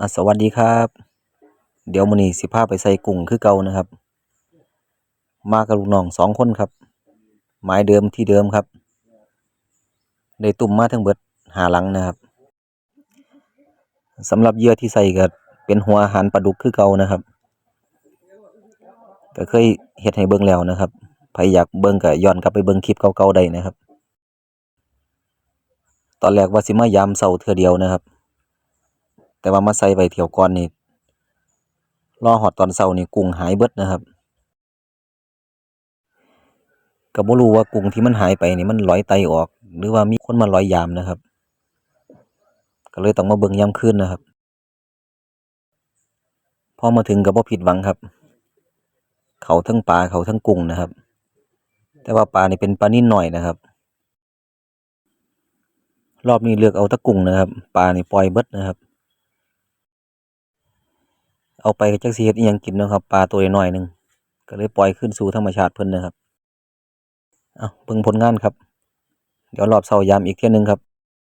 อะสวัสดีครับ เดี๋ยวมื้อนี้สิพาไปใส่กุ้งคือเก่านะครับ มากับลูกน้องสองคนครับ หมายเดิมที่เดิมครับ ได้ตุ่มมาทั้งเบิดหาหลังนะครับสำหรับเหยื่อที่ใส่ก็เป็นหัวอาหารปลาดุกคือเก่านะครับ ก็เคยเฮ็ดให้เบิ่งแล้วนะครับใครอยากเบิ่งก็ย้อนกลับไปเบิ่งคลิปเก่าๆได้นะครับ ตอนแรกว่าสิมายามเช้าเทื่อเดียวนะครับ แต่ว่ามาใส่ไว้เที่ยวก่อนนี่รอฮอดตอนเช้านี่กุ้งหายเบิดนะครับก็บ่รู้ว่ากุ้งที่มันหายไปนี่มันลอยไตออก หรือว่ามีคนมาลอยยามนะครับ ก็เลยต้องมาเบิ่งยามคืนนะครับพอมาถึงก็บ่ผิดหวังครับ เขาทั้งปลาเขาทั้งกุ้งนะครับ แต่ว่าปลานี่เป็นปลานิ่นหน่อยนะครับ รอบนี้เลือกเอาตะกุ้งนะครับปลานี่ปล่อยเบิดนะครับ เอาไปก็จักสีเฮ็ดอีหยังกินเนาะครับปลาตัวน้อยหนึ่งก็เลยปล่อยขึ้นสู่ธรรมชาติเพิ่นนะครับเอาเบิ่งผลงานครับ เดี๋ยวรอบเสายามอีกเที่ยหนึงครับ